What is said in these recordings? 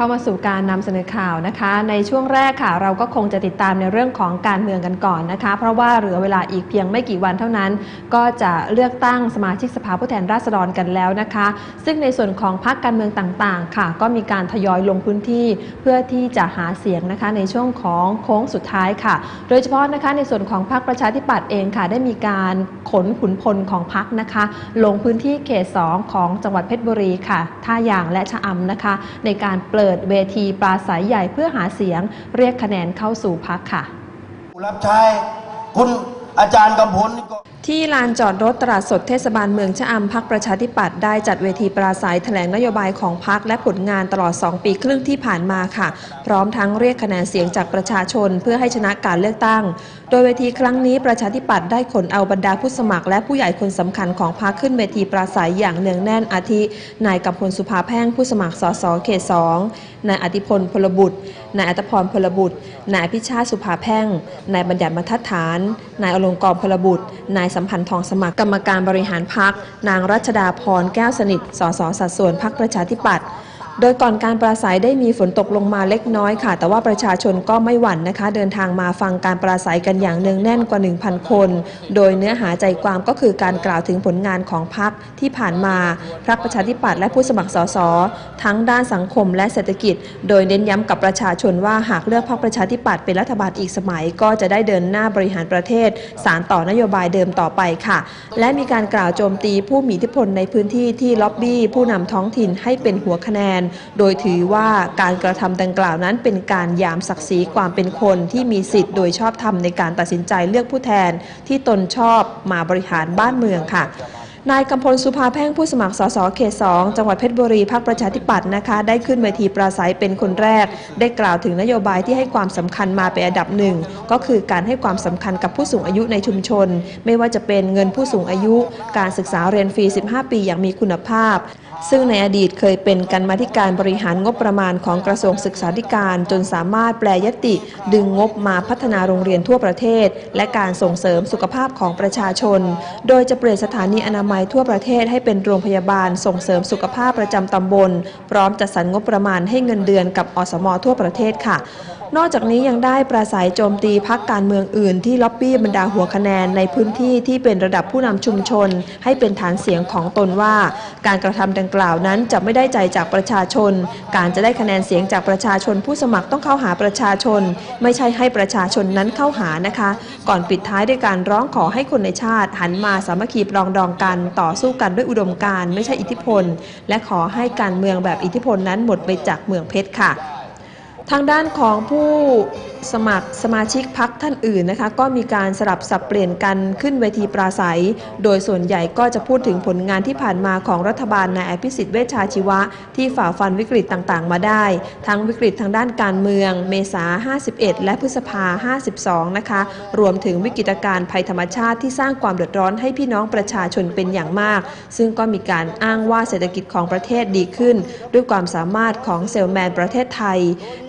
เข้ามาสู่การนำเสนอข่าวนะคะ ในช่วงแรกค่ะ เราก็คงจะติดตามในเรื่องของการเมืองกันก่อนนะคะ เพราะว่าเหลือเวลาอีกเพียงไม่กี่วันเท่านั้น ก็จะเลือกตั้งสมาชิกสภาผู้แทนราษฎรกันแล้วนะคะ ซึ่งในส่วนของพรรคการเมืองต่างๆ ค่ะ ก็มีการทยอยลงพื้นที่เพื่อที่จะหาเสียงนะคะ ในช่วงของโค้งสุดท้ายค่ะ โดยเฉพาะนะคะในส่วนของพรรคประชาธิปัตย์เองค่ะ ได้มีการขนขุนพลของพรรคนะคะ ลงพื้นที่เขต 2 ของจังหวัดเพชรบุรีค่ะท่ายางและชะอำนะคะ ในการเปิดเวทีปราศัยใหญ่เพื่อหาเสียง เรียกคะแนนเข้าสู่พักค่ะ รับใช้คุณอาจารย์กำพลนี่ก็ ที่ลานจอดรถตลาดสดเทศบาลเมืองชะอำพักประชาธิปัตย์ได้จัดเวทีปราศัยแถลงนโยบายของพักและผลงานตลอด 2 ปีครึ่งที่ผ่านมาค่ะ พร้อมทั้งเรียกคะแนนเสียงจากประชาชนเพื่อให้ชนะการเลือกตั้ง โดยเวทีครั้งนี้ประชาธิปัตย์ได้ขนเอาบรรดาผู้สมัคร และผู้ใหญ่คนสำคัญของพรรคขึ้นเวทีปราศัยอย่างเนืองแน่นอาทินายกำพลสุภาแพ่งผู้สมัครสสเขตสองนายอธิพลพลบุตรนายอัตพรพลบุตร นายพิชาติสุภาแพ่ง นายบัญญัติบรรทัดฐาน นายอลงกรพลบุตร นายสัมพันธ์ทองสมัคร กรรมการบริหารพัก นางรัชดาพรแก้วสนิท สสสัดส่วนพักประชาธิปัตย์ โดยก่อนการปราศัยได้มีฝนตกลงมาเล็กน้อยค่ะ แต่ว่าประชาชนก็ไม่หวั่นนะคะ เดินทางมาฟังการปราศัยกันอย่างเนืองแน่นกว่า 1,000 คน โดยเนื้อหาใจความก็คือการกล่าวถึงผลงานของพรรคที่ผ่านมาพรรคประชาธิปัตย์และผู้สมัครสสทั้งด้านสังคมและเศรษฐกิจ โดยเน้นย้ำกับประชาชนว่าหากเลือกพรรคประชาธิปัตย์เป็นรัฐบาลอีกสมัย ก็จะได้เดินหน้าบริหารประเทศ สารต่อนโยบายเดิมต่อไปค่ะ และมีการกล่าวโจมตีผู้มีอิทธิพลในพื้นที่ที่ล็อบบี้ผู้นำท้องถิ่นให้เป็นหัวคะแนนโดยถือว่าการกระทำดังกล่าวนั้นเป็นการยามศักดิ์ศรีความเป็นคนที่มีสิทธิ์โดยชอบธรรมในการตัดสินใจเลือกผู้แทน ที่ตนชอบมาบริหารบ้านเมืองค่ะนายกำพลสุภาแพ่งผู้สมัครสสเขต2จังหวัดเพชรบุรีพรรคประชาธิปัตย์นะคะ ได้ขึ้นเวทีปราศัยเป็นคนแรก ได้กล่าวถึงนโยบายที่ให้ความสำคัญมาเป็นอันดับหนึ่ง ก็คือการให้ความสำคัญกับผู้สูงอายุในชุมชน ไม่ว่าจะเป็นเงินผู้สูงอายุ การศึกษาเรียนฟรี 15 ปีอย่างมีคุณภาพ ซึ่งในอดีตเคยเป็นการมาธิการบริหารงบประมาณของกระทรวงศึกษาธิการ จนสามารถแปลยติ ดึงงบมาพัฒนาโรงเรียนทั่วประเทศ และการส่งเสริมสุขภาพของประชาชน โดยจะเปลี่ยนสถานีอนามัยทั่วประเทศให้เป็นโรงพยาบาลส่งเสริมสุขภาพประจำตำบล พร้อมจัดสรรงบประมาณให้เงินเดือนกับอสมทั่วประเทศค่ะ นอกจากนี้ยังได้ปราศัยโจมตีพักการเมืองอื่นที่ล็อบบี้บรรดาหัวคะแนนในพื้นที่ที่เป็นระดับผู้นำชุมชน ให้เป็นฐานเสียงของตนว่า การกระทำดังกล่าวนั้นจะไม่ได้ใจจากประชาชน การจะได้คะแนนเสียงจากประชาชน ผู้สมัครต้องเข้าหาประชาชน ไม่ใช่ให้ประชาชนนั้นเข้าหานะคะ ก่อนปิดท้ายด้วยการร้องขอให้คนในชาติ หันมาสามัคคีปรองดองกัน ต่อสู้กันด้วยอุดมการณ์ไม่ใช่อิทธิพล และขอให้การเมืองแบบอิทธิพลนั้นหมดไปจากเมืองเพชรค่ะ ทางด้านของผู้ สมัครสมาชิกพักท่านอื่นนะคะ ก็มีการสลับสับเปลี่ยนกันขึ้นเวทีปราศัย โดยส่วนใหญ่ก็จะพูดถึงผลงานที่ผ่านมาของรัฐบาลนายอภิสิทธิ์เวชชาชีวะ ที่ฝ่าฟันวิกฤตต่างๆ มาได้ ทั้งวิกฤตทางด้านการเมือง เมษา 51 และพฤษภา 52 นะคะ รวมถึงวิกฤตการณ์ภัยธรรมชาติที่สร้างความเดือดร้อนให้พี่น้องประชาชนเป็นอย่างมาก ซึ่งก็มีการอ้างว่าเศรษฐกิจของประเทศดีขึ้น ด้วยความสามารถของเซลแมนประเทศไทย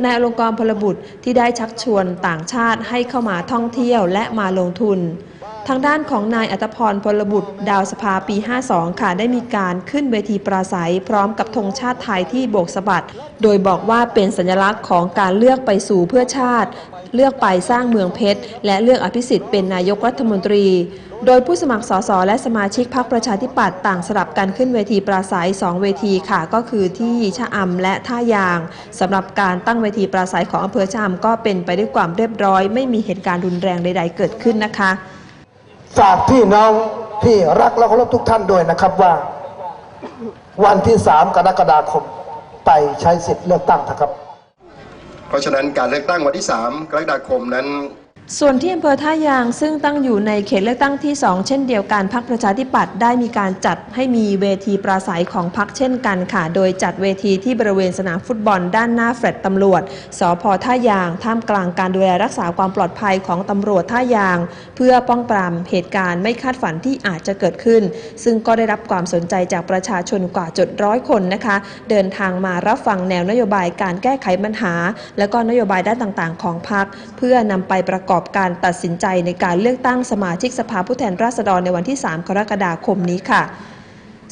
นายอลงกรพลบุตรที่ได้ชักชวนต่างชาติให้เข้ามาท่องเที่ยวและมาลงทุน ทางด้านของนายอัตพรพลบุตร ดาวสภาปี 52 ค่ะ ได้มีการขึ้นเวทีปราศัย พร้อมกับธงชาติไทยที่โบกสะบัด โดยบอกว่าเป็นสัญลักษณ์ของการเลือกไปสู่เพื่อชาติ เลือกไปสร้างเมืองเพชร และเลือกอภิสิทธิ์เป็นนายกรัฐมนตรี โดยผู้สมัครสสและสมาชิกพรรคประชาธิปัตย์ต่างสลับกันขึ้นเวทีปราศัย 2 เวทีค่ะ ก็คือที่ชะอำและท่ายางสำหรับการตั้งเวทีปราศัยของอำเภอชะอำก็เป็นไปด้วยความเรียบร้อย ไม่มีเหตุการณ์รุนแรงใด ๆ เกิดขึ้นนะคะ ฝากพี่น้องที่รักและเคารพทุกท่านด้วยนะครับว่า วันที่สามกรกฎาคมไปใช้สิทธิ์เลือกตั้งนะครับ เพราะฉะนั้นการเลือกตั้งวันที่ 3 กรกฎาคมนั้น ส่วนที่อำเภอท่ายางซึ่งตั้งอยู่ในเขตเลือกตั้งที่ 2 เช่นเดียวกันพักประชาธิปัตย์ได้มีการจัดให้มีเวทีปราศัยของพักเช่นกันค่ะ โดยจัดเวทีที่บริเวณสนามฟุตบอลด้านหน้าแฟลตตำรวจสพท่ายาง ท่ามกลางการดูแลรักษาความปลอดภัยของตำรวจท่ายาง เพื่อป้องปรามเหตุการณ์ไม่คาดฝันที่อาจจะเกิดขึ้น ซึ่งก็ได้รับความสนใจจากประชาชนกว่าจุดร้อยคนนะคะ เดินทางมารับฟังแนวนโยบายการแก้ไขปัญหา และก็นโยบายด้านต่างๆ ของพรรคเพื่อนำไปประกอบการตัดสินใจในการเลือกตั้งสมาชิกสภาผู้แทนราษฎรในวันที่ 3 กรกฎาคมนี้ค่ะ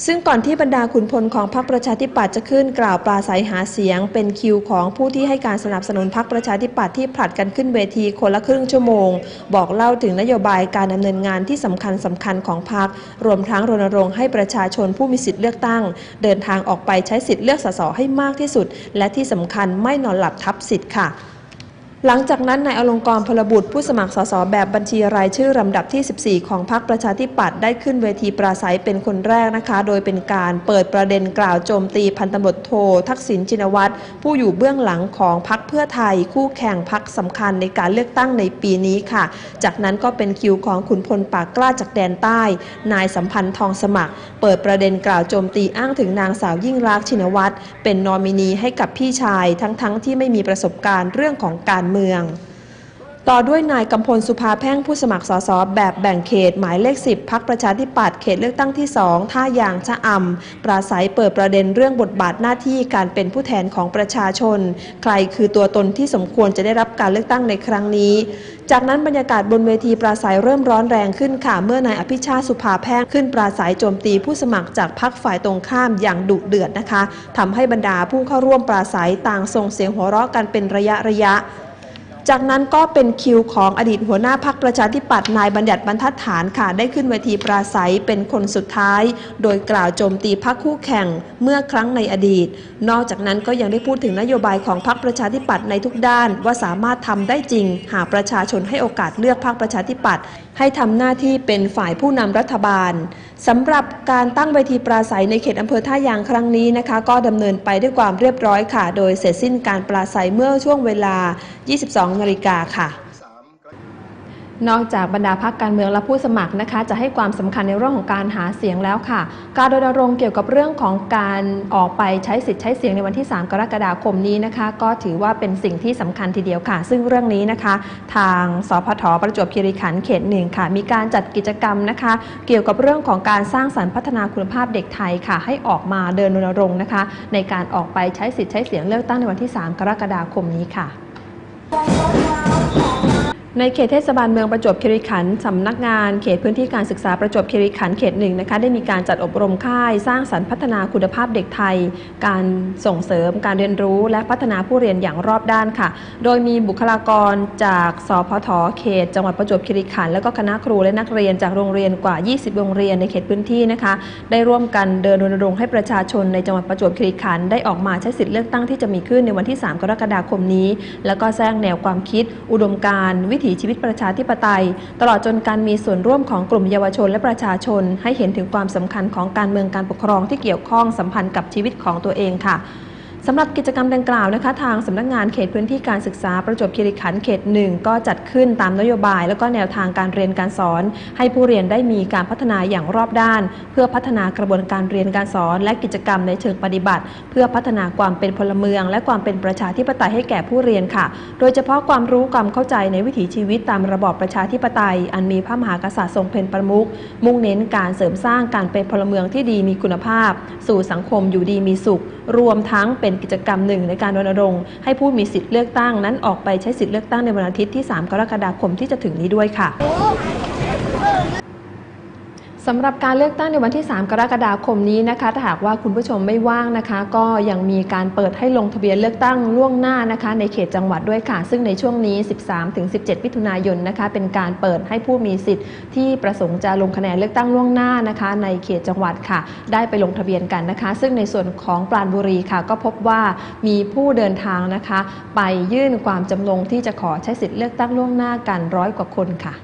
ซึ่งก่อนที่บรรดาขุนพลของพรรคประชาธิปัตย์จะขึ้นกล่าวปราศัยหาเสียง เป็นคิวของผู้ที่ให้การสนับสนุนพรรคประชาธิปัตย์ที่ผลัดกันขึ้นเวทีคนละครึ่งชั่วโมง บอกเล่าถึงนโยบายการดำเนินงานที่สำคัญสำคัญของพรรครวมทั้งรณรงค์ให้ประชาชนผู้มีสิทธิ์เลือกตั้ง เดินทางออกไปใช้สิทธิ์เลือกสสให้มากที่สุด และที่สำคัญไม่นอนหลับทับสิทธิ์ค่ะ หลังจากนั้นนายอลงกรพลบุตรผู้สมัครสสแบบบัญชีรายชื่อลำดับที่ 14 ของพรรคประชาธิปัตย์ได้ขึ้นเวทีปราศัยเป็นคนแรกนะคะ โดยเป็นการเปิดประเด็นกล่าวโจมตีพันตำรวจโท ทักษิณชินวัตรผู้อยู่เบื้องหลังของพรรคเพื่อไทย คู่แข่งพรรคสำคัญในการเลือกตั้งในปีนี้ค่ะ จากนั้นก็เป็นคิวของขุนพลปากกล้าจากแดนใต้ นายสัมพันธ์ทองสมัคร เปิดประเด็นกล่าวโจมตีอ้างถึงนางสาวยิ่งรักชินวัตรเป็นนอมินีให้กับพี่ชาย ทั้งๆที่ไม่มีประสบการณ์เรื่องของการเมือง ต่อด้วยนายกำพลสุภาแพ่งผู้สมัครสสแบบแบ่งเขตหมายเลข 10พักประชาธิปัตย์เขตเลือกตั้งที่ 2 ท่ายางชะอำปราศัยเปิดประเด็นเรื่องบทบาทหน้าที่การเป็นผู้แทนของประชาชน ใครคือตัวตนที่สมควรจะได้รับการเลือกตั้งในครั้งนี้จากนั้นบรรยากาศบนเวทีปราศัยเริ่มร้อนแรงขึ้นค่ะ เมื่อนายอภิชาสุภาแพ่งขึ้นปราศัยโจมตีผู้สมัครจากพรรคฝ่ายตรงข้ามอย่างดุเดือดนะคะทำให้บรรดาผู้เข้าร่วมปราศัยต่างส่งเสียงหัวเราะกันเป็นระยะระยะ จากนั้นก็เป็นคิวของอดีตหัวหน้าพักประชาธิปัตย์นายบัญญัติบรรทัดฐานค่ะ ได้ขึ้นเวทีปราศัยเป็นคนสุดท้าย โดยกล่าวโจมตีพักคู่แข่งเมื่อครั้งในอดีต นอกจากนั้นก็ยังได้พูดถึงนโยบายของพักประชาธิปัตย์ในทุกด้าน ว่าสามารถทำได้จริง หากประชาชนให้โอกาสเลือกพักประชาธิปัตย์ ให้ทำหน้าที่เป็นฝ่ายผู้นำรัฐบาลสำหรับการตั้งเวทีปราศัยในเขตอำเภอท่ายางครั้งนี้นะคะ ก็ดำเนินไปด้วยความเรียบร้อยค่ะ โดยเสร็จสิ้นการปราศัยเมื่อช่วงเวลา 22 นาฬิกาค่ะ นอกจากบรรดาพักการเมืองและผู้สมัครนะคะ จะให้ความสำคัญในเรื่องของการหาเสียงแล้วค่ะ การรณรงค์เกี่ยวกับเรื่องของการออกไปใช้สิทธิ์ใช้เสียงในวันที่ 3 กรกฎาคมนี้นะคะ ก็ถือว่าเป็นสิ่งที่สำคัญทีเดียวค่ะ ซึ่งเรื่องนี้นะคะ ทางสพทประจวบคีรีขันธ์เขตหนึ่งค่ะ มีการจัดกิจกรรมนะคะ เกี่ยวกับเรื่องของการสร้างสรรค์พัฒนาคุณภาพเด็กไทยค่ะ ให้ออกมาเดินรณรงค์นะคะ ในการออกไปใช้สิทธิ์ใช้เสียงเลือกตั้งในวันที่ 3 กรกฎาคมนี้ค่ะ ในเขตเทศบาลเมืองประจวบคีรีขันธ์สำนักงานเขตพื้นที่การศึกษาประจวบคีรีขันธ์เขตหนึ่งนะคะได้มีการจัดอบรมค่ายสร้างสรรค์พัฒนาคุณภาพเด็กไทย การส่งเสริมการเรียนรู้และพัฒนาผู้เรียนอย่างรอบด้านค่ะ โดยมีบุคลากรจากสพทเขต จังหวัดประจวบคีรีขันธ์และก็คณะครูและนักเรียนจากโรงเรียนกว่า 20 โรงเรียนในเขตพื้นที่นะคะ ได้ร่วมกันเดินรณรงค์ให้ประชาชนในจังหวัดประจวบคีรีขันธ์ได้ออกมาใช้สิทธิ์เลือกตั้งที่จะมีขึ้นในวันที่ 3 กรกฎาคมนี้ แล้วก็แสร้งแนวความคิด อุดมการณ์วิถีชีวิตประชาธิปไตย ตลอดจนการมีส่วนร่วมของกลุ่มเยาวชนและประชาชน ให้เห็นถึงความสำคัญของการเมืองการปกครองที่เกี่ยวข้องสัมพันธ์กับชีวิตของตัวเองค่ะ สำหรับกิจกรรมดังกล่าวนะคะ ทางสำนักงานเขตพื้นที่การศึกษาประจวบคีรีขันธ์เขตหนึ่งก็จัดขึ้นตามนโยบาย แล้วก็แนวทางการเรียนการสอน ให้ผู้เรียนได้มีการพัฒนาอย่างรอบด้าน เพื่อพัฒนากระบวนการเรียนการสอน และกิจกรรมในเชิงปฏิบัติ เพื่อพัฒนาความเป็นพลเมือง และความเป็นประชาธิปไตยให้แก่ผู้เรียนค่ะ โดยเฉพาะความรู้ความเข้าใจในวิถีชีวิตตามระบอบประชาธิปไตย อันมีพระมหากษัตริย์ทรงเป็นประมุขมุ่งเน้นการเสริมสร้างการเป็นพลเมืองที่ดีมีคุณภาพ สู่สังคมอยู่ดีมีสุข รวมทั้งเป็นกิจกรรมหนึ่งในการรณรงค์ให้ผู้มีสิทธิ์เลือกตั้งนั้นออกไปใช้สิทธิ์เลือกตั้งในวันอาทิตย์ที่ 3 กรกฎาคมที่จะถึงนี้ด้วยค่ะ สำหรับการเลือกตั้งในวันที่ 3 กรกฎาคมนี้นะคะ ถ้าหากว่าคุณผู้ชมไม่ว่างนะคะ ก็ยังมีการเปิดให้ลงทะเบียนเลือกตั้งล่วงหน้านะคะ ในเขตจังหวัดด้วยค่ะ ซึ่งในช่วงนี้ 13-17มิถุนายนนะคะ เป็นการเปิดให้ผู้มีสิทธิ์ที่ประสงค์จะลงคะแนนเลือกตั้งล่วงหน้านะคะ ในเขตจังหวัดค่ะ ได้ไปลงทะเบียนกันนะคะ ซึ่งในส่วนของปราณบุรีค่ะ ก็พบว่ามีผู้เดินทางนะคะ ไปยื่นความจำนงที่จะขอใช้สิทธิ์เลือกตั้งล่วงหน้ากันร้อยกว่าคนค่ะ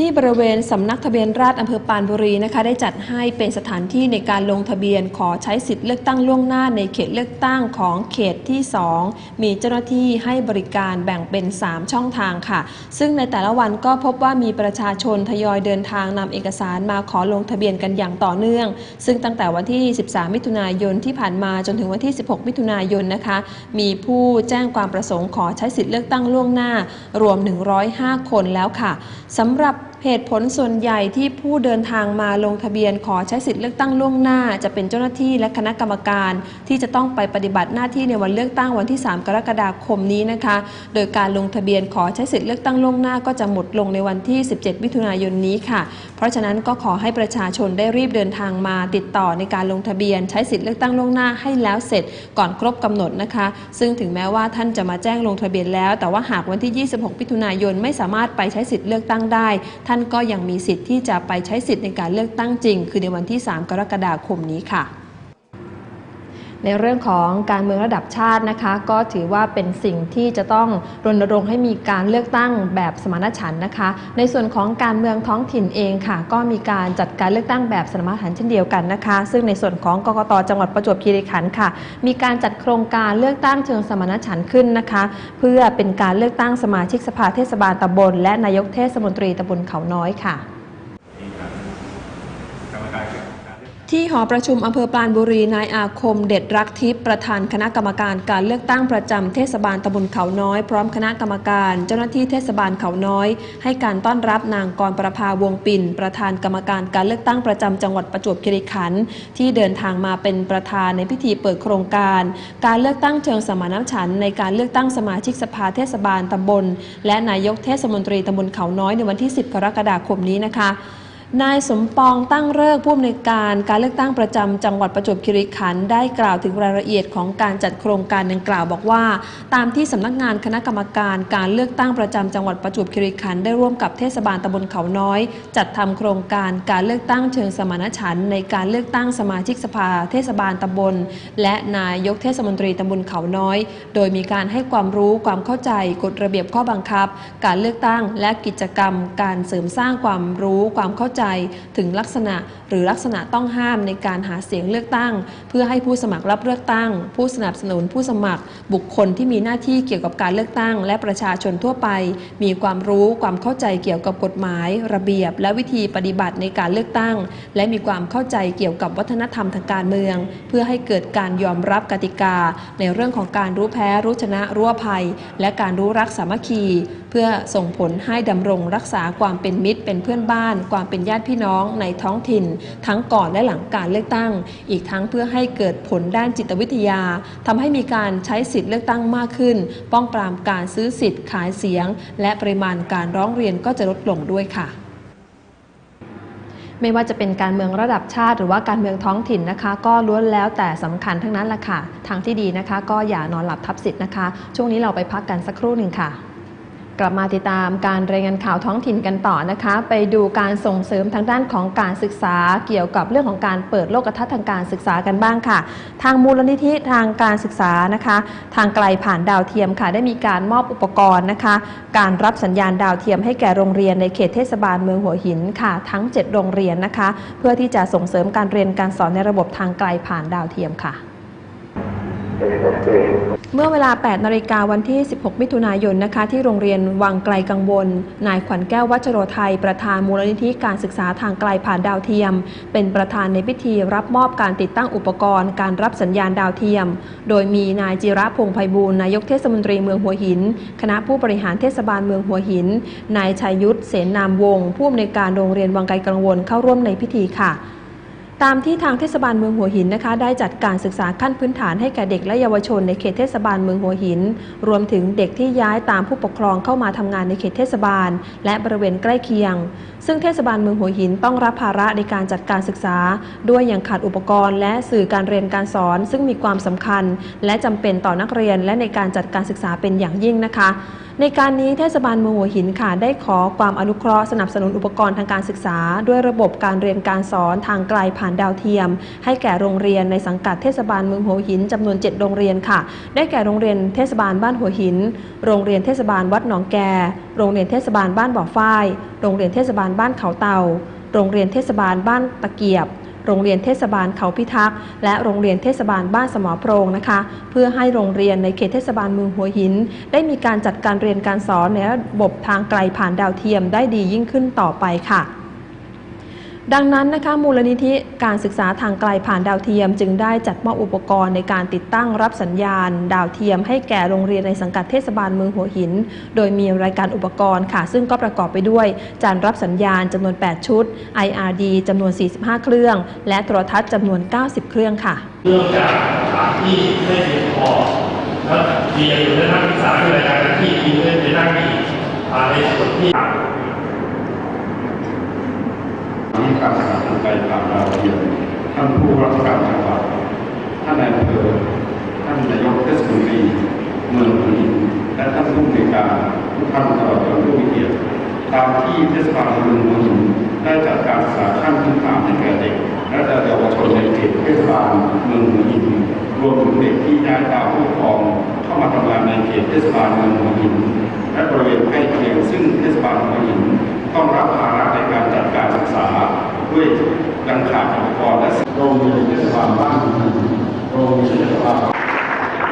ที่บริเวณสำนักทะเบียนราษฎร์อำเภอปานบุรีนะคะได้จัดให้เป็นสถานที่ในการลงทะเบียนขอใช้สิทธิ์เลือกตั้งล่วงหน้าในเขตเลือกตั้งของเขตที่ 2 มีเจ้าหน้าที่ให้บริการแบ่งเป็น 3 ช่องทางค่ะ ซึ่งในแต่ละวันก็พบว่ามีประชาชนทยอยเดินทางนำเอกสารมาขอลงทะเบียนกันอย่างต่อเนื่อง ซึ่งตั้งแต่วันที่ 13 มิถุนายนที่ผ่านมาจนถึงวันที่ 16 มิถุนายนนะคะ มีผู้แจ้งความประสงค์ขอใช้สิทธิ์เลือกตั้งล่วงหน้า รวม 105 คนแล้วค่ะสำหรับ เหตุผลส่วนใหญ่ที่ผู้เดินทางมาลงทะเบียนขอใช้สิทธิ์เลือกตั้งล่วงหน้า จะเป็นเจ้าหน้าที่และคณะกรรมการ ที่จะต้องไปปฏิบัติหน้าที่ในวันเลือกตั้งวันที่ 3 กรกฎาคมนี้นะคะ โดยการลงทะเบียนขอใช้สิทธิ์เลือกตั้งล่วงหน้าก็จะหมดลงในวันที่ 17 มิถุนายนนี้ค่ะ เพราะฉะนั้นก็ขอให้ประชาชนได้รีบเดินทางมาติดต่อในการลงทะเบียน ใช้สิทธิ์เลือกตั้งล่วงหน้าให้แล้วเสร็จก่อนครบกำหนดนะคะ ซึ่งถึงแม้ว่าท่านจะมาแจ้งลงทะเบียนแล้ว แต่ว่าหากวันที่ 26 มิถุนายนไม่สามารถไปใช้สิทธิ์เลือกตั้งได้ท่านก็ยังมีสิทธิ์ที่จะไปใช้สิทธิ์ในการเลือกตั้งจริง คือในวันที่ 3 กรกฎาคมนี้ค่ะ ในเรื่องของการเมืองระดับชาตินะคะ ก็ถือว่าเป็นสิ่งที่จะต้องรณรงค์ให้มีการเลือกตั้งแบบสมานฉันท์นะคะ ในส่วนของการเมืองท้องถิ่นเองค่ะ ก็มีการจัดการเลือกตั้งแบบสมานฉันท์เช่นเดียวกันนะคะ ซึ่งในส่วนของกกตจังหวัดประจวบคีรีขันธ์ค่ะ มีการจัดโครงการเลือกตั้งเชิงสมานฉันท์ขึ้นนะคะ เพื่อเป็นการเลือกตั้งสมาชิกสภาเทศบาลตำบล และนายกเทศมนตรีตำบลเขาน้อยค่ะ ที่หอประชุมอำเภอปรานบุรีนายอาคมเด็ดรักทิพย์ประธานคณะกรรมการการเลือกตั้งประจำเทศบาลตำบลเขาน้อย พร้อมคณะกรรมการ เจ้าหน้าที่เทศบาลเขาน้อย ให้การต้อนรับนางกรประภาวงปิ่น ประธานกรรมการการเลือกตั้งประจำจังหวัดประจวบคีรีขันธ์ที่เดินทางมาเป็นประธานในพิธีเปิดโครงการ การเลือกตั้งเชิงสมานฉันท์ในการเลือกตั้งสมาชิกสภาเทศบาลตำบล และนายกเทศมนตรีตำบลเขาน้อยในวันที่ 10 กรกฎาคมนี้นะคะ นายสมปองตั้งเลิกผู้อำนวยการการเลือกตั้งประจำจังหวัดประจวบคีรีขันธ์ได้กล่าวถึงรายละเอียดของการจัดโครงการดังกล่าวบอกว่า ตามที่สำนักงานคณะกรรมการการเลือกตั้งประจำจังหวัดประจวบคีรีขันธ์ได้ร่วมกับเทศบาลตำบลเขาน้อย จัดทำโครงการการเลือกตั้งเชิงสมานฉันท์ในการเลือกตั้งสมาชิกสภา เทศบาลตำบล และนายกเทศมนตรีตำบลเขาน้อย โดยมีการให้ความรู้ความเข้าใจกฎระเบียบข้อบังคับ การเลือกตั้งและกิจกรรม การเสริมสร้างความรู้ความเข้าใจถึงลักษณะหรือลักษณะต้องห้ามในการหาเสียงเลือกตั้ง เพื่อให้ผู้สมัครรับเลือกตั้ง ผู้สนับสนุนผู้สมัคร บุคคลที่มีหน้าที่เกี่ยวกับการเลือกตั้ง และประชาชนทั่วไป มีความรู้ความเข้าใจเกี่ยวกับกฎหมาย ระเบียบ และวิธีปฏิบัติในการเลือกตั้ง และมีความเข้าใจเกี่ยวกับวัฒนธรรมทางการเมือง เพื่อให้เกิดการยอมรับกติกา ในเรื่องของการรู้แพ้รู้ชนะรู้อภัย และการรู้รักสามัคคี เพื่อส่งผลให้ดำรงรักษาความเป็นมิตรเป็นเพื่อนบ้าน ความเป็นญาติพี่น้องในท้องถิ่น ทั้งก่อนและหลังการเลือกตั้ง อีกทั้งเพื่อให้เกิดผลด้านจิตวิทยาทำให้มีการใช้สิทธิ์เลือกตั้งมากขึ้น ป้องปรามการซื้อสิทธิ์ขายเสียง และปริมาณการร้องเรียนก็จะลดลงด้วยค่ะไม่ว่าจะเป็นการเมืองระดับชาติหรือว่าการเมืองท้องถิ่นนะคะ ก็ล้วนแล้วแต่สำคัญทั้งนั้นแหละค่ะ ทางที่ดีนะคะ ก็อย่านอนหลับทับสิทธิ์นะคะ ช่วงนี้เราไปพักกันสักครู่หนึ่งค่ะ กลับมาติดตามการรายงานข่าวท้องถิ่นกันต่อนะคะ ไปดูการส่งเสริมทางด้านของการศึกษาเกี่ยวกับเรื่องของการเปิดโลกทัศน์ทางการศึกษากันบ้างค่ะ ทางมูลนิธิทางการศึกษานะคะ ทางไกลผ่านดาวเทียมค่ะ ได้มีการมอบอุปกรณ์นะคะ การรับสัญญาณดาวเทียมให้แก่โรงเรียนในเขตเทศบาลเมืองหัวหินค่ะ ทั้ง 7 โรงเรียนนะคะ เพื่อที่จะส่งเสริมการเรียนการสอนในระบบทางไกลผ่านดาวเทียมค่ะ เมื่อเวลา 8 นาฬิกาวันที่ 16 มิถุนายนนะคะ ที่โรงเรียนวังไกลกังวล นายขวัญแก้ววัชโรไทย ประธานมูลนิธิการศึกษาทางไกลผ่านดาวเทียม เป็นประธานในพิธีรับมอบการติดตั้งอุปกรณ์ การรับสัญญาณดาวเทียม โดยมีนายจิระพงษ์ไพบูลนายกเทศมนตรีเมืองหัวหิน คณะผู้บริหารเทศบาลเมืองหัวหิน นายชัยยุทธเสนนามวงผู้อำนวยการโรงเรียนวังไกลกังวลเข้าร่วมในพิธีค่ะ ตามที่ทางเทศบาลเมืองหัวหินนะคะ ได้จัดการศึกษาขั้นพื้นฐานให้แก่เด็กและเยาวชนในเขตเทศบาลเมืองหัวหิน รวมถึงเด็กที่ย้ายตามผู้ปกครองเข้ามาทำงานในเขตเทศบาล และบริเวณใกล้เคียง ซึ่งเทศบาลเมืองหัวหินต้องรับภาระในการจัดการศึกษา ด้วยอย่างขาดอุปกรณ์ และสื่อการเรียนการสอน ซึ่งมีความสำคัญ และจำเป็นต่อนักเรียนและในการจัดการศึกษาเป็นอย่างยิ่งนะคะ ในการนี้เทศบาลเมืองหัวหินค่ะได้ขอความอนุเคราะห์สนับสนุนอุปกรณ์ทางการศึกษา ด้วยระบบการเรียนการสอนทางไกลผ่านดาวเทียม ให้แก่โรงเรียนในสังกัดเทศบาลเมืองหัวหินจำนวน 7 โรงเรียนค่ะ ได้แก่โรงเรียนเทศบาลบ้านหัวหิน โรงเรียนเทศบาลวัดหนองแก โรงเรียนเทศบาลบ้านบ่อฝ้าย โรงเรียนเทศบาลบ้านเขาเตาโรงเรียนเทศบาลบ้านตะเกียบ โรงเรียนเทศบาลเขาพิทักษ์และโรงเรียนเทศบาลบ้านสมอโพรงนะคะ เพื่อให้โรงเรียนในเขตเทศบาลเมืองหัวหิน ได้มีการจัดการเรียนการสอนในระบบทางไกลผ่านดาวเทียมได้ดียิ่งขึ้นต่อไปค่ะ ดังนั้นนะคะมูลนิธิการศึกษาทางไกลผ่านดาวเทียม จึงได้จัดมอบอุปกรณ์ในการติดตั้งรับสัญญาณ ดาวเทียม ให้แก่โรงเรียนในสังกัดเทศบาลเมืองหัวหิน โดยมีรายการอุปกรณ์ค่ะ ซึ่งก็ประกอบไปด้วยจานรับสัญญาณจำนวน 8 ชุด IRD จำนวน 45 เครื่อง และโทรทัศน์จำนวน 90 เครื่องค่ะเนื่องจากสถานที่ไม่เพียงพอแล้วเรียนอยู่ในนักศึกษาในรายการที่มีเพื่อนไปนั่งอีในส่วนที่ ที่การสถานการณ์ผ่านดาวเทียมท่านผู้ราชการจังหวัดท่านนายอำเภอท่านนายกเทศมนตรีเมืองหัวหินและท่านผู้ในวยการทุกท่านตลอดจนผู้มีเกียรติตามที่เทศบาลเมืองหัวหินได้จัดการศึกษาขั้นพื้นฐานให้แก่เด็กและเยาวชนในเขตเทศบาลเมืองหัวหินรวมถึงเด็กที่ย้ายตามผู้ปกครองเข้ามาทำงานในเขตเทศบาลเมืองหัวหินและบริเวณใกล้เคียงซึ่งเทศบาลหัวหิน ต้องรับภาระในการจัดการศึกษา ด้วยดังขาดอุปกรณ์และโรงเรียนเทศบาลบ้านหัวหินโรงเรียนเทศบาล